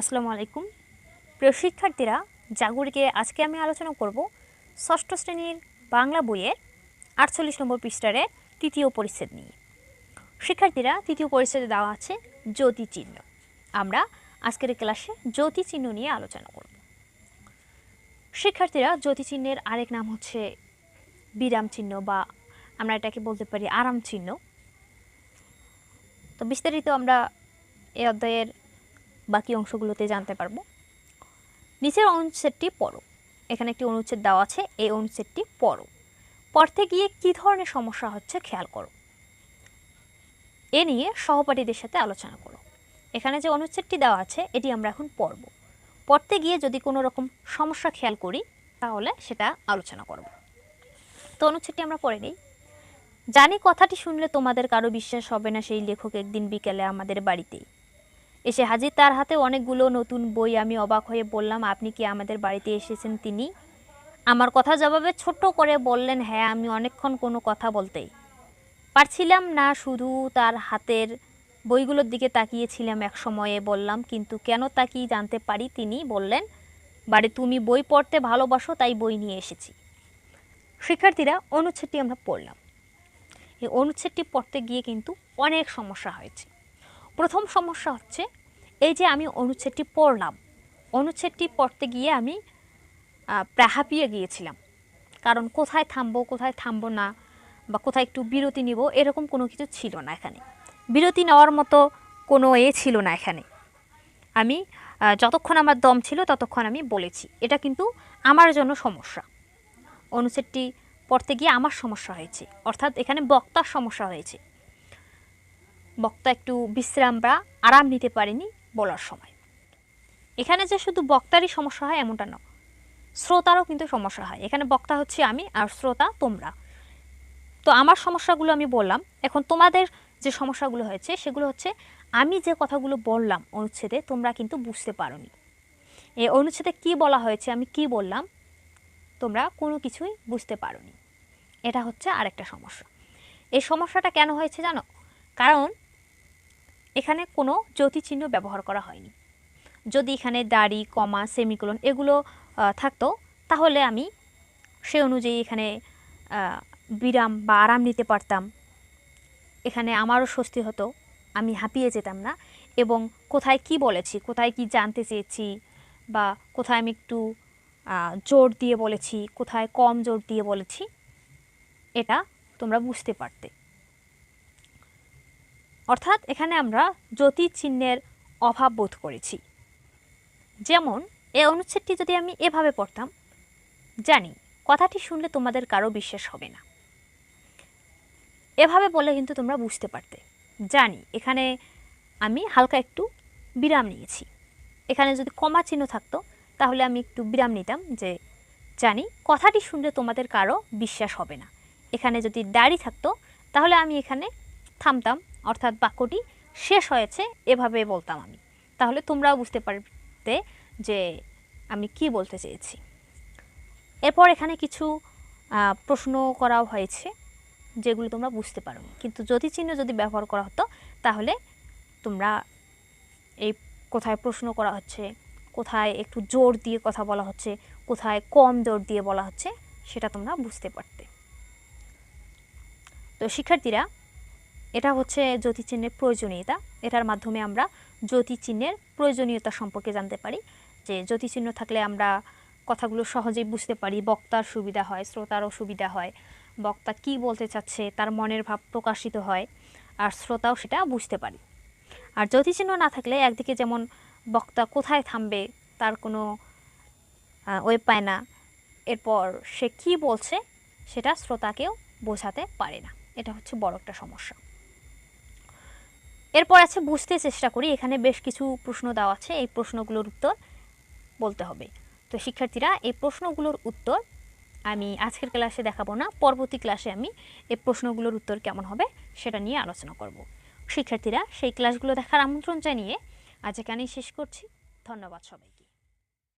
আসসালামু আলাইকুম। প্রিয় শিক্ষার্থীরা, জাগুরিকে আজকে আমি আলোচনা করব ষষ্ঠ শ্রেণির বাংলা বইয়ের আটচল্লিশ নম্বর পৃষ্ঠারে তৃতীয় পরিচ্ছেদ নিয়ে। শিক্ষার্থীরা, তৃতীয় পরিচ্ছেদে দেওয়া আছে জ্যোতি চিহ্ন আমরা আজকের ক্লাসে জ্যোতি চিহ্ন নিয়ে আলোচনা করব। শিক্ষার্থীরা জ্যোতি চিহ্নের আরেক নাম হচ্ছে বিরাম চিহ্ন বা আমরা এটাকে বলতে পারি আরাম চিহ্ন। তো বিস্তারিত আমরা এই অধ্যায়ের বাকি অংশগুলোতে জানতে পারব। নিচের অনুচ্ছেদটি পড়ো। এখানে একটি অনুচ্ছেদ দেওয়া আছে, এই অনুচ্ছেদটি পড়ো। পড়তে গিয়ে কী ধরনের সমস্যা হচ্ছে খেয়াল করো। এ নিয়ে সহপাঠীদের সাথে আলোচনা করো। এখানে যে অনুচ্ছেদটি দেওয়া আছে, এটি আমরা এখন পড়ব। পড়তে গিয়ে যদি কোনো রকম সমস্যা খেয়াল করি, তাহলে সেটা আলোচনা করব। তো অনুচ্ছেদটি আমরা পড়ে নিই। জানি কথাটি শুনলে তোমাদের কারও বিশ্বাস হবে না সেই লেখক একদিন বিকেলে আমাদের বাড়িতেই এসে হাজির। তার হাতে অনেকগুলো নতুন বই আমি অবাক হয়ে বললাম, আপনি কি আমাদের বাড়িতে এসেছেন তিনি? আমার কথা জবাবে ছোট্ট করে বললেন হ্যাঁ আমি অনেকক্ষণ কোনো কথা বলতেই পারছিলাম না, শুধু তার হাতের বইগুলোর দিকে তাকিয়েছিলাম এক সময়ে বললাম, কিন্তু কেন তাকিয়ে জানতে পারি? তিনি বললেন বাড়ি তুমি বই পড়তে ভালোবাসো, তাই বই নিয়ে এসেছি। শিক্ষার্থীরা অনুচ্ছেদটি আমরা পড়লাম। এই অনুচ্ছেদটি পড়তে গিয়ে কিন্তু অনেক সমস্যা হয়েছে। প্রথম সমস্যা হচ্ছে এই যে আমি অনুচ্ছেদটি পড়লাম। অনুচ্ছেদটি পড়তে গিয়ে আমি প্রায় হাঁপিয়ে গিয়েছিলাম। কারণ কোথায় থামবো কোথায় থামবো না বা কোথায় একটু বিরতি নিব, এরকম কোনো কিছু ছিল না এখানে। বিরতি নেওয়ার মতো কোনো এ ছিল না এখানে। আমি যতক্ষণ আমার দম ছিল ততক্ষণ আমি বলেছি। এটা কিন্তু আমার জন্য সমস্যা। অনুচ্ছেদটি পড়তে গিয়ে আমার সমস্যা হয়েছে। অর্থাৎ এখানে বক্তার সমস্যা হয়েছে। বক্তা একটু বিশ্রাম বা আরাম নিতে পারেনি বলার সময়। এখানে যে শুধু বক্তারই সমস্যা হয় এমনটা না, শ্রোতারও কিন্তু সমস্যা হয়। এখানে বক্তা হচ্ছে আমি আর শ্রোতা তোমরা। তো আমার সমস্যাগুলো আমি বললাম। এখন তোমাদের যে সমস্যাগুলো হয়েছে সেগুলো হচ্ছে আমি যে কথাগুলো বললাম অনুচ্ছেদে তোমরা কিন্তু বুঝতে পারোনি। এই অনুচ্ছেদে কি বলা হয়েছে, আমি কি বললাম, তোমরা কোনো কিছুই বুঝতে পারোনি। এটা হচ্ছে আরেকটা সমস্যা। এই সমস্যাটা কেন হয়েছে জানো? কারণ এখানে কোনো চিহ্ন ব্যবহার করা হয়নি। যদি এখানে দাড়ি, কমা, সেমিকোলন এগুলো থাকতো, তাহলে আমি সে অনুযায়ী এখানে বিরাম বা আরাম নিতে পারতাম। এখানে আমারও স্বস্তি হতো, আমি হাঁপিয়ে যেতাম না। এবং কোথায় কি বলেছি, কোথায় কি জানতে চেয়েছি, বা কোথায় আমি একটু জোর দিয়ে বলেছি, কোথায় কম জোর দিয়ে বলেছি, এটা তোমরা বুঝতে পারতে। অর্থাৎ এখানে আমরা জ্যোতি চিহ্নের অভাব বোধ করেছি। যেমন, এ অনুচ্ছেদটি যদি আমি এভাবে পড়তাম, জানি কথাটি শুনলে তোমাদের কারও বিশ্বাস হবে না। এভাবে বলে কিন্তু তোমরা বুঝতে পারতে। জানি, এখানে আমি হালকা একটু বিরাম নিয়েছি। এখানে যদি কমা চিহ্ন থাকতো, তাহলে আমি একটু বিরাম নিতাম যে, জানি কথাটি শুনলে তোমাদের কারও বিশ্বাস হবে না। এখানে যদি দাড়ি থাকতো, তাহলে আমি এখানে থামতাম অর্থাৎ বাক্যটি শেষ হয়েছে, এভাবে বলতাম আমি। তাহলে তোমরাও বুঝতে পারতে যে আমি কি বলতে চেয়েছি। এরপর এখানে কিছু প্রশ্ন করাও হয়েছে, যেগুলো তোমরা বুঝতে পারো। কিন্তু যদি চিহ্ন যদি ব্যবহার করা হতো, তাহলে তোমরা এই কোথায় প্রশ্ন করা হচ্ছে, কোথায় একটু জোর দিয়ে কথা বলা হচ্ছে, কোথায় কম জোর দিয়ে বলা হচ্ছে, সেটা তোমরা বুঝতে পারতে। তো শিক্ষার্থীরা এটা হচ্ছে জ্যোতিচিহ্নের প্রয়োজনীয়তা। এটার মাধ্যমে আমরা জ্যোতিচিহ্নের প্রয়োজনীয়তা সম্পর্কে জানতে পারি। যে জ্যোতিচিহ্ন থাকলে আমরা কথাগুলো সহজেই বুঝতে পারি, বক্তার সুবিধা হয়, শ্রোতারও সুবিধা হয়। বক্তা কি বলতে চাচ্ছে, তার মনের ভাব প্রকাশিত হয়, আর শ্রোতাও সেটা বুঝতে পারি। আর জ্যোতিচিহ্ন না থাকলে একদিকে যেমন বক্তা কোথায় থামবে, তার কোনো ওয়েব পায় না, এরপর সে কি বলছে, সেটা শ্রোতাকেও বোঝাতে পারে না। এটা হচ্ছে বড় একটা সমস্যা। এরপর আছে, বুঝতে চেষ্টা করি। এখানে বেশ কিছু প্রশ্ন দেওয়া আছে, এই প্রশ্নগুলোর উত্তর বলতে হবে। তো শিক্ষার্থীরা, এই প্রশ্নগুলোর উত্তর আমি আজকের ক্লাসে দেখাবো না, পরবর্তী ক্লাসে আমি এই প্রশ্নগুলোর উত্তর কেমন হবে সেটা নিয়ে আলোচনা করব। শিক্ষার্থীরা, সেই ক্লাসগুলো দেখার আমন্ত্রণ জানিয়ে আজ এখানেই শেষ করছি। ধন্যবাদ সবাই